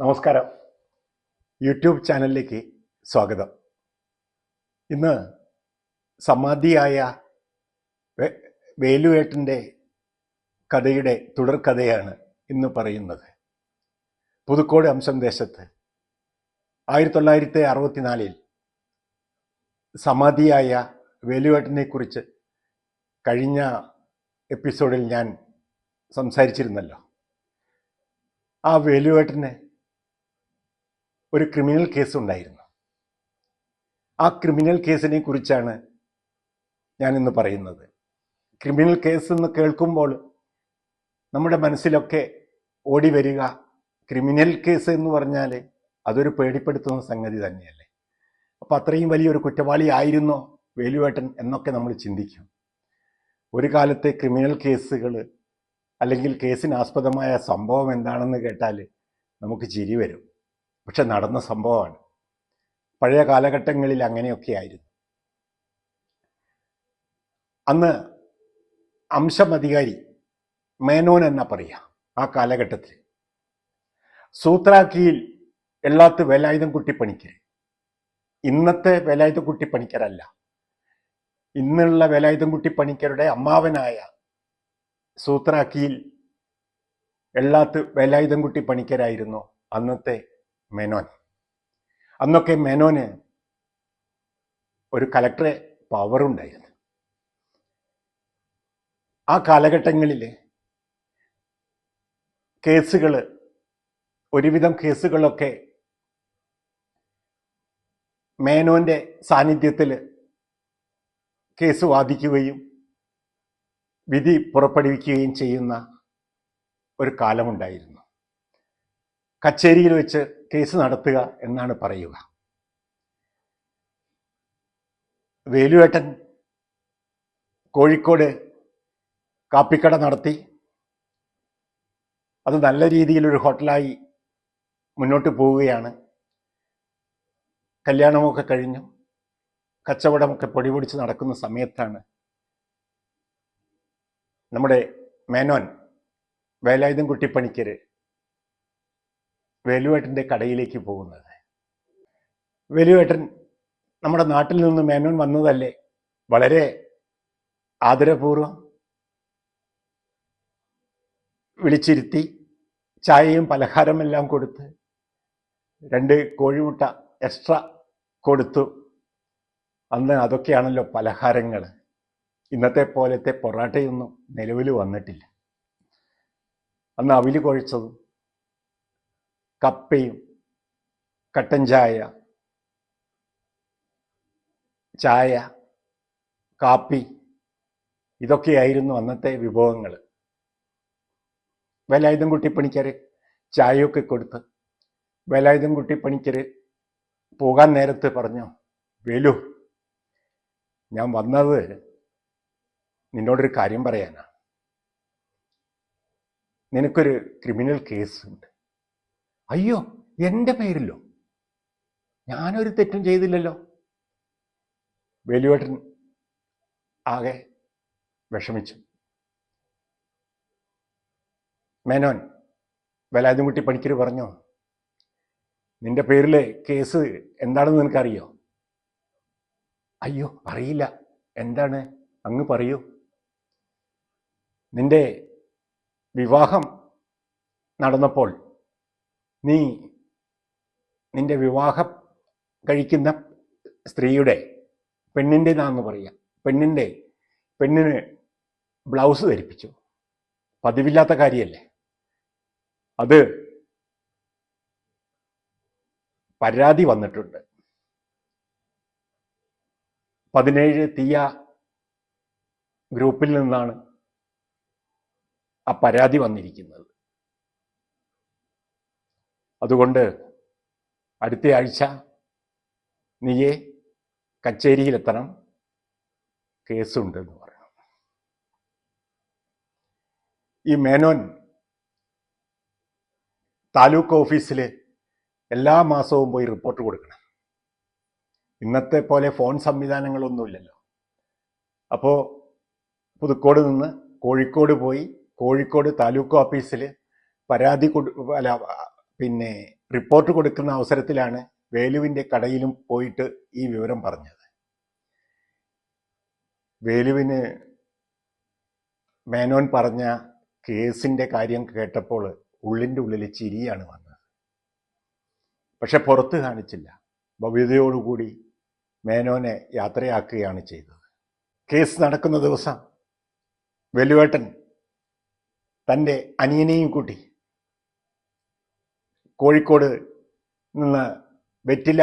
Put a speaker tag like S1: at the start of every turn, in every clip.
S1: നമസ്കാരം. യൂട്യൂബ് ചാനലിലേക്ക് സ്വാഗതം. ഇന്ന് സമാധിയായ വേലുവേട്ടന്റെ കഥയുടെ തുടർക്കഥയാണ് ഇന്ന് പറയുന്നത്. പുതുക്കോട് അംശം ദേശത്ത് ആയിരത്തി തൊള്ളായിരത്തി അറുപത്തിനാലിൽ സമാധിയായ വേലുവേട്ടനെക്കുറിച്ച് കഴിഞ്ഞ എപ്പിസോഡിൽ ഞാൻ സംസാരിച്ചിരുന്നല്ലോ. ആ വേലുവേട്ടന് ഒരു ക്രിമിനൽ കേസ് ഉണ്ടായിരുന്നു. ആ ക്രിമിനൽ കേസിനെ കുറിച്ചാണ് ഞാനിന്ന് പറയുന്നത്. ക്രിമിനൽ കേസ് എന്ന് കേൾക്കുമ്പോൾ നമ്മുടെ മനസ്സിലൊക്കെ ഓടി വരിക. ക്രിമിനൽ കേസ് എന്ന് പറഞ്ഞാൽ അതൊരു പേടിപ്പെടുത്തുന്ന സംഗതി തന്നെയല്ലേ? അപ്പം അത്രയും വലിയൊരു കുറ്റവാളി ആയിരുന്നോ വേലുവേട്ടൻ എന്നൊക്കെ നമ്മൾ ചിന്തിക്കും. ഒരു കാലത്തെ ക്രിമിനൽ കേസുകൾ അല്ലെങ്കിൽ കേസിന് ആസ്പദമായ സംഭവം എന്താണെന്ന് കേട്ടാൽ നമുക്ക് ചിരി വരും. പക്ഷെ നടന്ന സംഭവമാണ്. പഴയ കാലഘട്ടങ്ങളിൽ അങ്ങനെയൊക്കെ ആയിരുന്നു അന്ന് അംശമധികാരി മേനോൻ എന്ന പറയുക ആ കാലഘട്ടത്തിൽ സൂത്രാക്കിയിൽ എല്ലാത്ത് വേലായുധം കുട്ടിപ്പണിക്കർ ഇന്നത്തെ വേലായുധം കുട്ടിപ്പണിക്കരല്ല. ഇന്നുള്ള വേലായുധം കുട്ടിപ്പണിക്കരുടെ അമ്മാവനായ സൂത്രാക്കിയിൽ എല്ലാത്ത് വേലായുധം കുട്ടിപ്പണിക്കരായിരുന്നു അന്നത്തെ മേനോൻ. അന്നൊക്കെ മേനോന് ഒരു കലക്ടറെ പവറുണ്ടായിരുന്നു ആ കാലഘട്ടങ്ങളിൽ കേസുകൾ ഒരുവിധം കേസുകളൊക്കെ മേനോന്റെ സാന്നിധ്യത്തിൽ കേസ് വാദിക്കുകയും വിധി പുറപ്പെടുവിക്കുകയും ചെയ്യുന്ന ഒരു കാലമുണ്ടായിരുന്നു. കച്ചേരിയിൽ വെച്ച് കേസ് നടത്തുക എന്നാണ് പറയുക. വേലുവേട്ടൻ കോഴിക്കോട് കാപ്പിക്കട നടത്തി. അത് നല്ല രീതിയിലൊരു ഹോട്ടലായി മുന്നോട്ട് പോവുകയാണ്. കല്യാണമൊക്കെ കഴിഞ്ഞു. കച്ചവടമൊക്കെ പൊടിപൊടിച്ച് നടക്കുന്ന സമയത്താണ് നമ്മുടെ മേനോൻ വേലായുധം കുട്ടിപ്പണിക്കര് വേലുവേട്ടന്റെ കടയിലേക്ക് പോകുന്നത്. വേലുവേട്ടൻ നമ്മുടെ നാട്ടിൽ നിന്ന് മേനോൻ വന്നതല്ലേ? വളരെ ആദരപൂർവം വിളിച്ചിരുത്തി ചായയും പലഹാരമെല്ലാം കൊടുത്ത് രണ്ട് കോഴിമുട്ട എക്സ്ട്രാ കൊടുത്തു. അന്ന് അതൊക്കെയാണല്ലോ പലഹാരങ്ങൾ ഇന്നത്തെ പോലത്തെ പൊറാട്ടയൊന്നും നിലവിൽ വന്നിട്ടില്ല. അന്ന് അവിൽ കുഴച്ചതും കപ്പയും കട്ടൻ ചായ ചായ കാപ്പി ഇതൊക്കെയായിരുന്നു അന്നത്തെ വിഭവങ്ങൾ വേലായുധം കുട്ടി പണിക്കര് ചായയൊക്കെ കൊടുത്ത് വേലായുധം കുട്ടി പണിക്കര് പോകാൻ നേരത്ത് പറഞ്ഞു വേലു ഞാൻ വന്നത് നിന്നോടൊരു കാര്യം പറയാനാ. നിനക്കൊരു ക്രിമിനൽ കേസ് ഉണ്ട് അയ്യോ എന്റെ പേരിലോ? ഞാനൊരു തെറ്റും ചെയ്തില്ലല്ലോ. വേലുവേട്ടൻ ആകെ വിഷമിച്ചു. മേനോൻ വേലായുധൻകുട്ടി പണിക്കര് പറഞ്ഞു? നിന്റെ പേരിലെ കേസ് എന്താണെന്ന് നിനക്കറിയോ? അയ്യോ അറിയില്ല. എന്താണ്? അങ്ങ് പറയൂ. നിന്റെ വിവാഹം നടന്നപ്പോൾ നീ നിന്റെ വിവാഹം കഴിക്കുന്ന സ്ത്രീയുടെ പെണ്ണിന്റെതാന്ന് പറയാം പെണ്ണിന്റെ പെണ്ണിന് ബ്ലൗസ് ധരിപ്പിച്ചു. പതിവില്ലാത്ത കാര്യമല്ലേ? അത് പരാതി വന്നിട്ടുണ്ട്. പതിനേഴ് തീയ ഗ്രൂപ്പിൽ നിന്നാണ് ആ പരാതി വന്നിരിക്കുന്നത്. അതുകൊണ്ട് അടുത്ത ആഴ്ച നീയെ കച്ചേരിയിലെത്തണം. കേസുണ്ട് എന്ന് പറയണം. ഈ മേനോൻ താലൂക്ക് ഓഫീസിൽ എല്ലാ മാസവും പോയി റിപ്പോർട്ട് കൊടുക്കണം. ഇന്നത്തെ പോലെ ഫോൺ സംവിധാനങ്ങളൊന്നുമില്ലല്ലോ. അപ്പോൾ പുതുക്കോട് നിന്ന് കോഴിക്കോട് പോയി കോഴിക്കോട് താലൂക്ക് ഓഫീസിൽ പരാതി കൊടു അല്ല പിന്നെ റിപ്പോർട്ട് കൊടുക്കുന്ന അവസരത്തിലാണ് വേലുവിന്റെ കടയിലും പോയിട്ട് ഈ വിവരം പറഞ്ഞത്. വേലുവിന് മേനോൻ പറഞ്ഞ കേസിന്റെ കാര്യം കേട്ടപ്പോൾ ഉള്ളിന്റെ ഉള്ളിൽ ചിരിയാണ് വന്നത്. പക്ഷെ പുറത്ത് കാണിച്ചില്ല. ഭവ്യതയോടുകൂടി മേനോനെ യാത്രയാക്കുകയാണ് ചെയ്തത്. കേസ് നടക്കുന്ന ദിവസം വെലുവേട്ടൻ തന്റെ അനിയനെയും കൂട്ടി കോഴിക്കോട് നിന്ന് വെറ്റില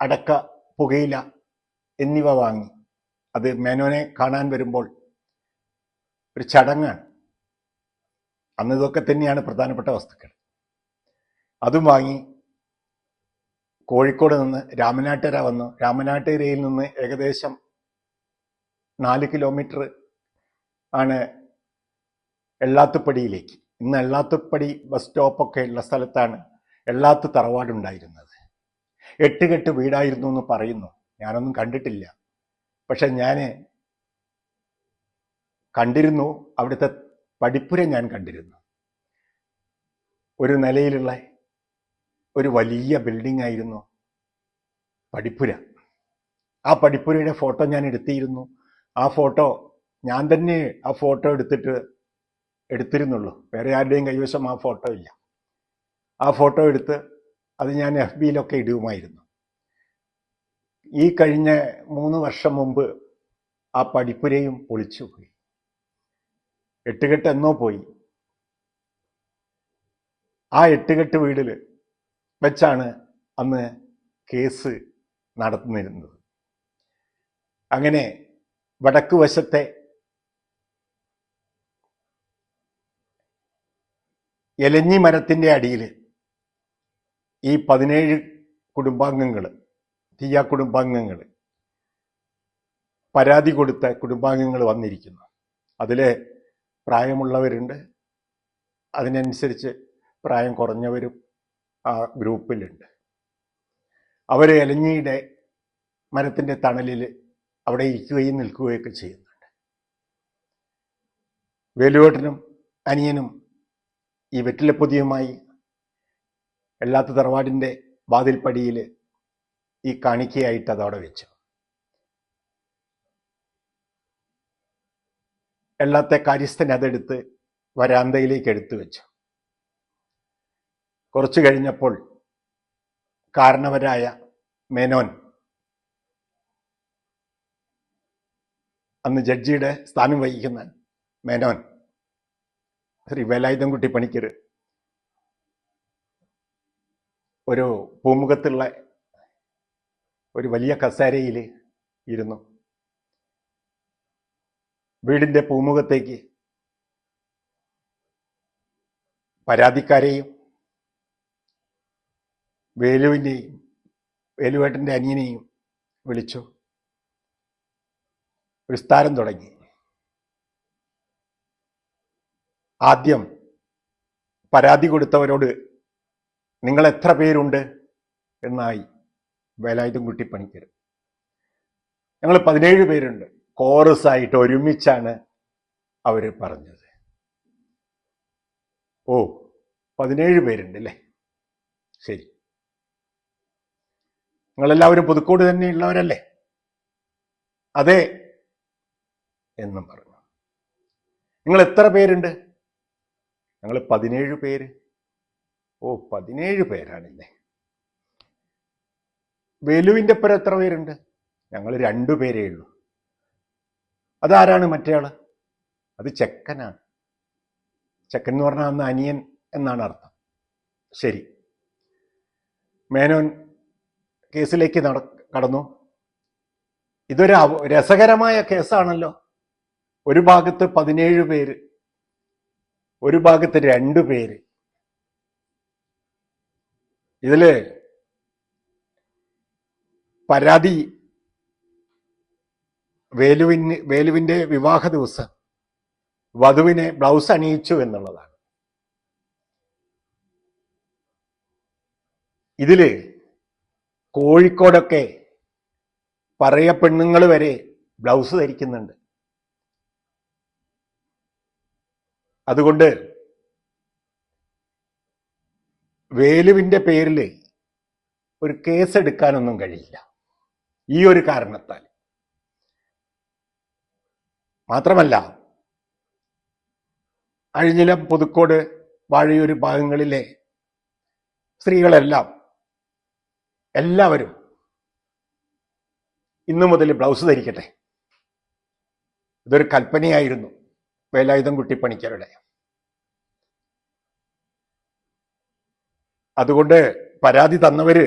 S1: അടക്ക പുകയില എന്നിവ വാങ്ങി. അത് മേനോനെ കാണാൻ വരുമ്പോൾ ഒരു ചടങ്ങാണ്. അന്ന് ഇതൊക്കെ തന്നെയാണ് പ്രധാനപ്പെട്ട വസ്തുക്കൾ. അതും വാങ്ങി കോഴിക്കോട് നിന്ന് രാമനാട്ടുകര വന്നു. രാമനാട്ടുകരയിൽ നിന്ന് ഏകദേശം നാല് കിലോമീറ്റർ ആണ് എള്ളാത്തുപ്പടിയിലേക്ക്. ഇന്ന് എള്ളാത്തുപ്പടി ബസ് സ്റ്റോപ്പൊക്കെ ഉള്ള സ്ഥലത്താണ് എള്ളാത്ത് തറവാടുണ്ടായിരുന്നത്. എട്ടുകെട്ട് വീടായിരുന്നു എന്ന് പറയുന്നു. ഞാനൊന്നും കണ്ടിട്ടില്ല. പക്ഷെ ഞാൻ കണ്ടിരുന്നു. അവിടുത്തെ പഠിപ്പുര ഞാൻ കണ്ടിരുന്നു. ഒരു നിലയിലുള്ള ഒരു വലിയ ബിൽഡിംഗ് ആയിരുന്നു പഠിപ്പുര ആ പഠിപ്പുരയുടെ ഫോട്ടോ ഞാൻ എടുത്തിരുന്നു. ആ ഫോട്ടോ ഞാൻ തന്നെ ആ ഫോട്ടോ എടുത്തിട്ട് എടുത്തിരുന്നുള്ളൂ. വേറെ ആരുടെയും കൈവശം ആ ഫോട്ടോ ഇല്ല. ആ ഫോട്ടോ എടുത്ത് അത് ഞാൻ എഫ് ബിയിലൊക്കെ ഇടുമായിരുന്നു. ഈ കഴിഞ്ഞ മൂന്ന് വർഷം മുമ്പ് ആ പഠിപ്പുരയും പൊളിച്ചു പോയി. എട്ടുകെട്ട് എന്നോ പോയി. ആ എട്ടുകെട്ട് വീടിൽ വെച്ചാണ് അന്ന് കേസ് നടത്തുന്നിരുന്നത് അങ്ങനെ വടക്ക് വശത്തെ എലഞ്ഞി മരത്തിന്റെ അടിയിൽ ഈ പതിനേഴ് കുടുംബാംഗങ്ങൾ തീയ കുടുംബാംഗങ്ങൾ പരാതി കൊടുത്ത കുടുംബാംഗങ്ങൾ വന്നിരിക്കുന്നു. അതിൽ പ്രായമുള്ളവരുണ്ട്. അതിനനുസരിച്ച് പ്രായം കുറഞ്ഞവരും ആ ഗ്രൂപ്പിലുണ്ട്. അവർ എലഞ്ഞിയുടെ മരത്തിന്റെ തണലിൽ അവിടെ ഇരിക്കുകയും നിൽക്കുകയൊക്കെ ചെയ്യുന്നുണ്ട്. വേലുവേട്ടനും അനിയനും ഈ വെറ്റിലപ്പൊതിയുമായി എല്ലാത്ത തറവാടിന്റെ വാതിൽപ്പടിയിൽ ഈ കാണിക്കയായിട്ട് അതവിടെ വെച്ചു. എല്ലാത്തെ കാര്യസ്ഥൻ അതെടുത്ത് വരാന്തയിലേക്ക് എടുത്തു വെച്ചു. കുറച്ചു കഴിഞ്ഞപ്പോൾ കാരണവരായ മേനോൻ അന്ന് ജഡ്ജിയുടെ സ്ഥാനം വഹിക്കുന്ന മേനോൻ ശ്രീ വേലായുധംകുട്ടി പണിക്കർ ഒരു പൂമുഖത്തുള്ള ഒരു വലിയ കസേരയിൽ ഇരുന്നു. വീടിന്റെ പൂമുഖത്തേക്ക് പരാതിക്കാരെയും വേലുവിന്റെയും വേലുവേട്ടന്റെ അനിയനെയും വിളിച്ചു. വിസ്താരം തുടങ്ങി. ആദ്യം പരാതി കൊടുത്തവരോട് നിങ്ങൾ എത്ര പേരുണ്ട്? എന്നായി വേലായുധം കുട്ടി പണിക്കർ ഞങ്ങൾ പതിനേഴ് പേരുണ്ട്. കോറസ് ആയിട്ട് ഒരുമിച്ചാണ് അവർ പറഞ്ഞത്. ഓ പതിനേഴ് പേരുണ്ട് അല്ലേ ശരി. നിങ്ങളെല്ലാവരും പുതുക്കോട് തന്നെയുള്ളവരല്ലേ? അതെ എന്നും പറഞ്ഞു. നിങ്ങൾ എത്ര പേരുണ്ട്? ഞങ്ങൾ പതിനേഴ് പേര്. ഓ പതിനേഴ് പേരാണില്ലേ? വേലുവിന്റെ ഒപ്പം എത്ര പേരുണ്ട്? ഞങ്ങൾ രണ്ടു പേരേ ഉള്ളൂ. അതാരാണ് മറ്റേയാൾ? അത് ചെക്കനാണ്. ചെക്കൻ എന്ന് പറഞ്ഞാൽ അന്ന് അനിയൻ എന്നാണ് അർത്ഥം. ശരി. മേനോൻ കേസിലേക്ക് നട കടന്നു. ഇതൊരു രസകരമായ കേസാണല്ലോ. ഒരു ഭാഗത്ത് പതിനേഴ് പേര് ഒരു ഭാഗത്ത് രണ്ടു പേര്. ഇതിൽ പരാതി വേലുവിന് വേലുവിന്റെ വിവാഹ ദിവസം വധുവിനെ ബ്ലൗസ് അണിയിച്ചു എന്നുള്ളതാണ്. ഇതിൽ കോഴിക്കോടൊക്കെ പറയ പെണ്ണുങ്ങൾ വരെ ബ്ലൗസ് ധരിക്കുന്നുണ്ട്. അതുകൊണ്ട് വേലുവിന്റെ പേരിൽ ഒരു കേസ് എടുക്കാനൊന്നും കഴിയില്ല. ഈ ഒരു കാരണത്താൽ. മാത്രമല്ല അഴിഞ്ഞിലം പുതുക്കോട് വാഴയൂർ ഭാഗങ്ങളിലെ സ്ത്രീകളെല്ലാം എല്ലാവരും ഇന്നു മുതൽ ബ്ലൗസ് ധരിക്കട്ടെ. ഇതൊരു കൽപ്പനയായിരുന്നു വേലായുധം കുട്ടിപ്പണിക്കരുടെ അതുകൊണ്ട് പരാതി തന്നവര്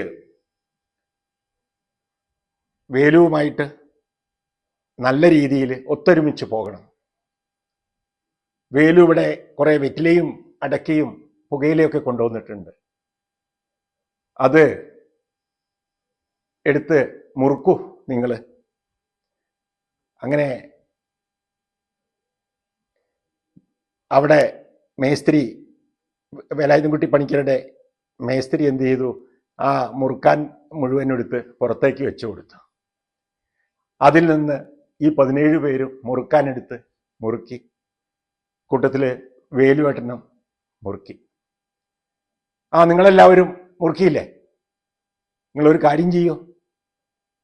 S1: വേലുവുമായിട്ട് നല്ല രീതിയിൽ ഒത്തൊരുമിച്ച് പോകണം. വേലു ഇവിടെ കുറെ വെറ്റിലയും അടക്കയും പുകയിലയൊക്കെ കൊണ്ടുവന്നിട്ടുണ്ട്. അത് എടുത്ത് മുറുക്കൂ നിങ്ങൾ അങ്ങനെ അവിടെ മേസ്ത്രി വേലായുധൻകുട്ടി പണിക്കരുടെ മേസ്ത്രി എന്ത് ചെയ്തു? ആ മുറുക്കാൻ മുഴുവൻ എടുത്ത് പുറത്തേക്ക് വെച്ചു കൊടുത്തു. അതിൽ നിന്ന് ഈ പതിനേഴ് പേരും മുറുക്കാനെടുത്ത് മുറുക്കി. കൂട്ടത്തിൽ വേലുവേട്ടനും മുറുക്കി. ആ നിങ്ങളെല്ലാവരും മുറുക്കിയില്ലേ? നിങ്ങളൊരു കാര്യം ചെയ്യൂ.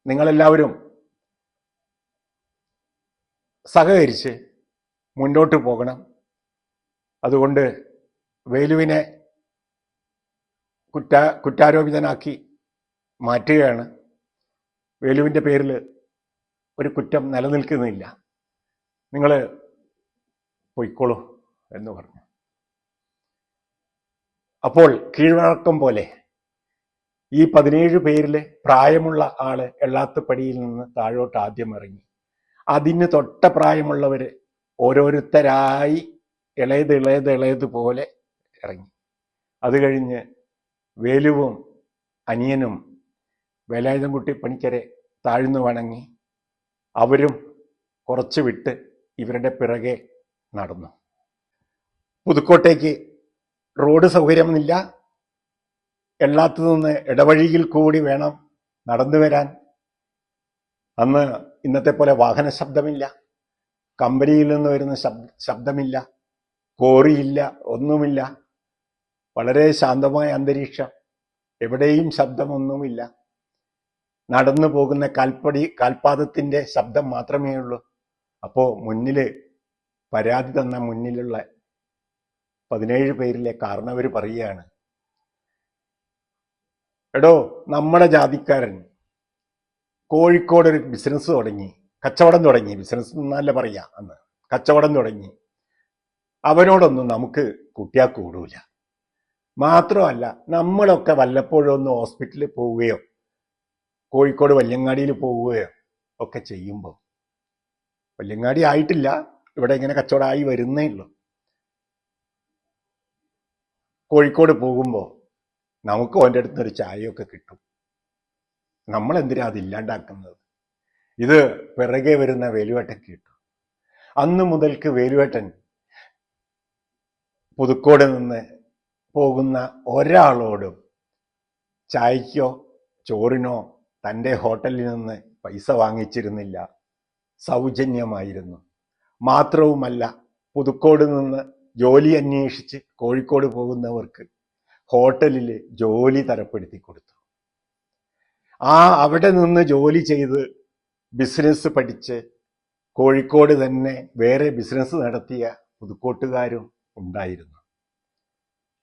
S1: നിങ്ങളെല്ലാവരും സഹകരിച്ച് മുന്നോട്ട് പോകണം. അതുകൊണ്ട് വേലുവിനെ കുറ്റ കുറ്റാരോപിതനാക്കി മാറ്റുകയാണ്. വേലുവിന്റെ പേരിൽ ഒരു കുറ്റം നിലനിൽക്കുന്നില്ല. നിങ്ങൾ പൊയ്ക്കോളൂ എന്ന് പറഞ്ഞു. അപ്പോൾ കീഴ്വഴക്കം പോലെ ഈ പതിനേഴ് പേരിൽ പ്രായമുള്ള ആൾ എള്ളാത്തുപടിയിൽ നിന്ന് താഴോട്ട് ആദ്യം ഇറങ്ങി. അതിന് തൊട്ട പ്രായമുള്ളവർ ഓരോരുത്തരായി ഇളയത് ഇളയത് ഇളയത് പോലെ ഇറങ്ങി. അത് കഴിഞ്ഞ് വേലുവും അനിയനും വേലായുധൻകുട്ടി പണിക്കരെ താഴ്ന്നു വണങ്ങി അവരും കുറച്ച് വിട്ട് ഇവരുടെ പിറകെ നടന്നു. പുതുക്കോട്ടേക്ക് റോഡ് സൗകര്യമില്ല എല്ലാത്തു നിന്ന് ഇടവഴിയിൽ കൂടി വേണം നടന്നു വരാൻ. അന്ന് ഇന്നത്തെ പോലെ വാഹന ശബ്ദമില്ല. കമ്പനിയിൽ നിന്ന് വരുന്ന ശബ്ദമില്ല. കോറിയില്ല ഒന്നുമില്ല. വളരെ ശാന്തമായ അന്തരീക്ഷം. എവിടെയും ശബ്ദമൊന്നുമില്ല. നടന്നു പോകുന്ന കാൽപ്പടി കാൽപാദത്തിന്റെ ശബ്ദം മാത്രമേ ഉള്ളൂ. അപ്പോൾ മുന്നിൽ പരാതി തന്ന മുന്നിലുള്ള പതിനേഴ് പേരിലെ കാരണവർ പറയുകയാണ് എടോ നമ്മുടെ ജാതിക്കാരൻ കോഴിക്കോട് ഒരു ബിസിനസ് തുടങ്ങി കച്ചവടം തുടങ്ങി ബിസിനസ് എന്നല്ല പറയാ അന്ന് കച്ചവടം തുടങ്ങി. അവനോടൊന്നും നമുക്ക് കുട്ടിയാ കൂടൂല. മാത്രമല്ല നമ്മളൊക്കെ വല്ലപ്പോഴും ഒന്ന് ഹോസ്പിറ്റലിൽ പോവുകയോ കോഴിക്കോട് വല്യങ്ങാടിയിൽ പോവുകയോ ഒക്കെ ചെയ്യുമ്പോൾ വല്യങ്ങാടി ആയിട്ടില്ല ഇവിടെ ഇങ്ങനെ കച്ചവടമായി വരുന്നേ ഉള്ളൂ. കോഴിക്കോട് പോകുമ്പോൾ നമുക്ക് ഓന്റെ അടുത്ത് ഒരു ചായയൊക്കെ കിട്ടും. നമ്മൾ എന്തിനാ അതില്ലാണ്ടാക്കുന്നത് ഇത് പിറകെ വരുന്ന വേലുവേട്ടൻ കിട്ടും. അന്ന് മുതൽക്ക് വേലുവേട്ടൻ പുതുക്കോട് നിന്ന് പോകുന്ന ഒരാളോടും ചായക്കോ ചോറിനോ തന്റെ ഹോട്ടലിൽ നിന്ന് പൈസ വാങ്ങിച്ചിരുന്നില്ല. സൗജന്യമായിരുന്നു. മാത്രവുമല്ല പുതുക്കോട് നിന്ന് ജോലി അന്വേഷിച്ച് കോഴിക്കോട് പോകുന്നവർക്ക് ഹോട്ടലിൽ ജോലി തരപ്പെടുത്തി കൊടുത്തു. ആ അവിടെ നിന്ന് ജോലി ചെയ്ത് ബിസിനസ് പഠിച്ച് കോഴിക്കോട് തന്നെ വേറെ ബിസിനസ് നടത്തിയ പുതുക്കോട്ടുകാരും ഉണ്ടായിരുന്നു.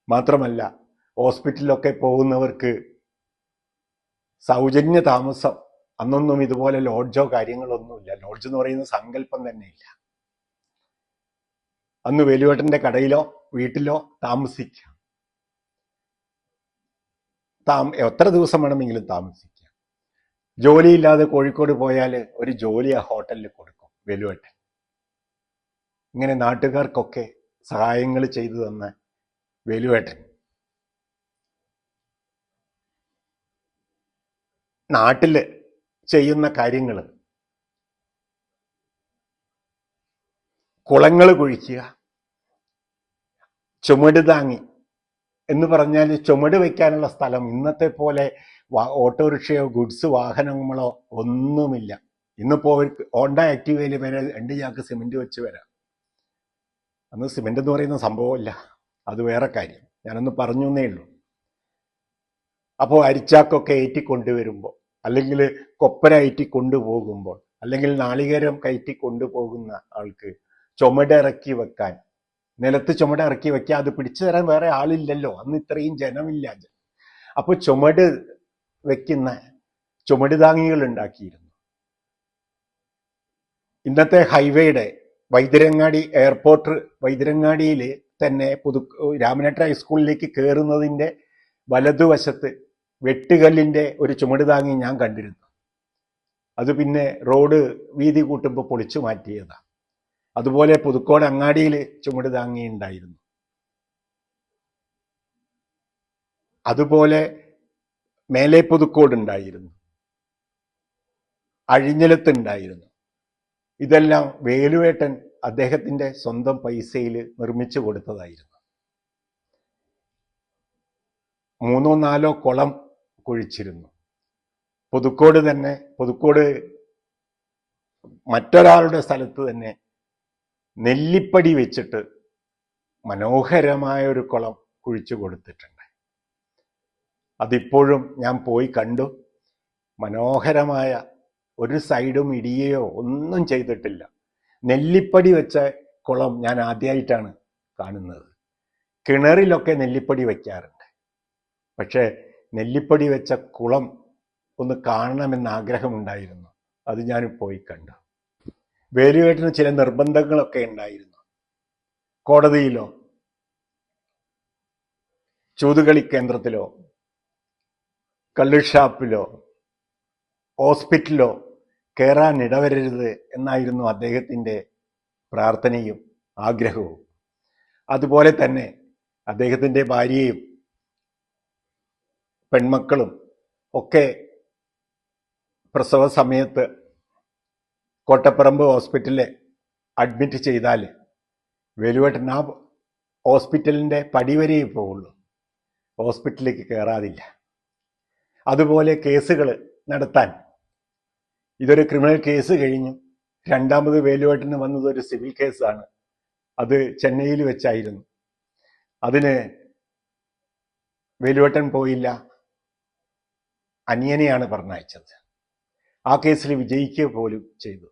S1: മാത്രമല്ല ഹോസ്പിറ്റലിലൊക്കെ പോകുന്നവർക്ക് സൗജന്യ താമസം അന്നൊന്നും ഇതുപോലെ ലോഡ്ജോ കാര്യങ്ങളൊന്നുമില്ല. ലോഡ്ജ് എന്ന് പറയുന്ന സങ്കല്പം തന്നെയില്ല. അന്ന് വേലുവേട്ടന്റെ കടയിലോ വീട്ടിലോ താമസിക്കാം. താം എത്ര ദിവസം വേണമെങ്കിലും താമസിക്കാം. ജോലിയില്ലാതെ കോഴിക്കോട് പോയാൽ ഒരു ജോലി ആ ഹോട്ടലിൽ കൊടുക്കും വേലുവേട്ടൻ. ഇങ്ങനെ നാട്ടുകാർക്കൊക്കെ സഹായങ്ങൾ ചെയ്തു തന്ന വേലുവേട്ടൻ. നാട്ടിൽ ചെയ്യുന്ന കാര്യങ്ങൾ കുളങ്ങൾ കുഴിക്കുക. ചുമട് താങ്ങി. എന്ന് പറഞ്ഞാൽ ചുമട് വയ്ക്കാനുള്ള സ്ഥലം ഇന്നത്തെ പോലെ ഓട്ടോറിക്ഷയോ ഗുഡ്സ് വാഹനങ്ങളോ ഒന്നുമില്ല. ഇന്നിപ്പോ ഓണ്ട ഹോണ്ട ആക്റ്റീവയിൽ വരെ രണ്ട് ചാക്ക് സിമെന്റ് വെച്ച് വരാം. അന്ന് സിമെന്റ് എന്ന് പറയുന്ന സംഭവമില്ല അത് വേറെ കാര്യം. ഞാനൊന്ന് പറഞ്ഞു എന്നേ ഉള്ളൂ. അപ്പോൾ അരിച്ചാക്കൊക്കെ ഏറ്റി കൊണ്ടുവരുമ്പോൾ അല്ലെങ്കിൽ കൊപ്പര ഏറ്റി കൊണ്ടുപോകുമ്പോൾ അല്ലെങ്കിൽ നാളികേരം കയറ്റി കൊണ്ടുപോകുന്ന ആൾക്ക് ചുമട് ഇറക്കി വെക്കാൻ നിലത്ത് ചുമട് ഇറക്കി വെക്കാൻ അത് പിടിച്ചു തരാൻ വേറെ ആളില്ലല്ലോ. അന്ന് ഇത്രയും ജനമില്ല. അപ്പോൾ ചുമട് വെക്കുന്ന ചുമട് താങ്ങികൾ ഉണ്ടാക്കിയിരുന്നു. ഇന്നത്തെ ഹൈവേയുടെ വൈദ്യരങ്ങാടി എയർപോർട്ട് വൈദ്യരങ്ങാടിയിൽ തന്നെ പുതു രാമനേട്ട ഹൈസ്കൂളിലേക്ക് കയറുന്നതിന്റെ വലതുവശത്ത് വെട്ടുകല്ലിന്റെ ഒരു ചുമട് താങ്ങി ഞാൻ കണ്ടിരുന്നു. അത് പിന്നെ റോഡ് വീതി കൂട്ടുമ്പോൾ പൊളിച്ചു മാറ്റിയതാണ് അതുപോലെ പുതുക്കോട് അങ്ങാടിയിൽ ചുമട് താങ്ങിയുണ്ടായിരുന്നു. അതുപോലെ മേലെ പുതുക്കോട് ഉണ്ടായിരുന്നു. അഴിഞ്ഞലത്ത് ഉണ്ടായിരുന്നു. ഇതെല്ലാം വേലുവേട്ടൻ അദ്ദേഹത്തിന്റെ സ്വന്തം പൈസയിൽ നിർമ്മിച്ചു കൊടുത്തതായിരുന്നു. മൂന്നോ നാലോ കുളം കുഴിച്ചിരുന്നു. പുതുക്കോട് തന്നെ പുതുക്കോട് മറ്റൊരാളുടെ സ്ഥലത്ത് തന്നെ നെല്ലിപ്പടി വെച്ചിട്ട് മനോഹരമായ ഒരു കുളം കുഴിച്ചു കൊടുത്തിട്ടുണ്ട്. അതിപ്പോഴും ഞാൻ പോയി കണ്ടു. മനോഹരമായ ഒരു സൈഡും ഇടിയയോ ഒന്നും ചെയ്തിട്ടില്ല. നെല്ലിപ്പടി വെച്ച കുളം ഞാൻ ആദ്യമായിട്ടാണ് കാണുന്നത്. കിണറിലൊക്കെ നെല്ലിപ്പടി വയ്ക്കാറുണ്ട് പക്ഷേ നെല്ലിപ്പടി വെച്ച കുളം ഒന്ന് കാണണമെന്ന് ആഗ്രഹമുണ്ടായിരുന്നു. അത് ഞാൻ പോയി കണ്ടു. വേലുവേട്ടിന് ചില നിർബന്ധങ്ങളൊക്കെ ഉണ്ടായിരുന്നു. കോടതിയിലോ ചൂതുകളി കേന്ദ്രത്തിലോ കള്ളുഷാപ്പിലോ ഹോസ്പിറ്റലിലോ കയറാൻ ഇടവരരുത് എന്നായിരുന്നു അദ്ദേഹത്തിന്റെ പ്രാർത്ഥനയും ആഗ്രഹവും. അതുപോലെ തന്നെ അദ്ദേഹത്തിന്റെ ഭാര്യയും പെൺമക്കളും ഒക്കെ പ്രസവ സമയത്ത് കോട്ടപ്പറമ്പ് ഹോസ്പിറ്റലിൽ അഡ്മിറ്റ് ചെയ്താൽ വേലുവേട്ടൻ ആ ഹോസ്പിറ്റലിന്റെ പടിവരെയേ പോവുള്ളൂ. ഹോസ്പിറ്റലിലേക്ക് കയറാതില്ല അതുപോലെ കേസുകൾ നടത്താൻ ഇതൊരു ക്രിമിനൽ കേസ് കഴിഞ്ഞു. രണ്ടാമത് വേലുവേട്ടന് വന്നത് ഒരു സിവിൽ കേസാണ് അത് ചെന്നൈയിൽ വെച്ചായിരുന്നു. അതിന് വേലുവേട്ടൻ പോയില്ല. അനിയനെയാണ് പറഞ്ഞയച്ചത്. ആ കേസിൽ വിജയിക്കുക പോലും ചെയ്തു.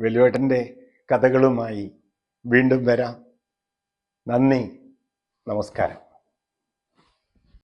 S1: വേലുവേട്ടന്റെ കഥകളുമായി വീണ്ടും വരാം. നന്ദി. നമസ്കാരം.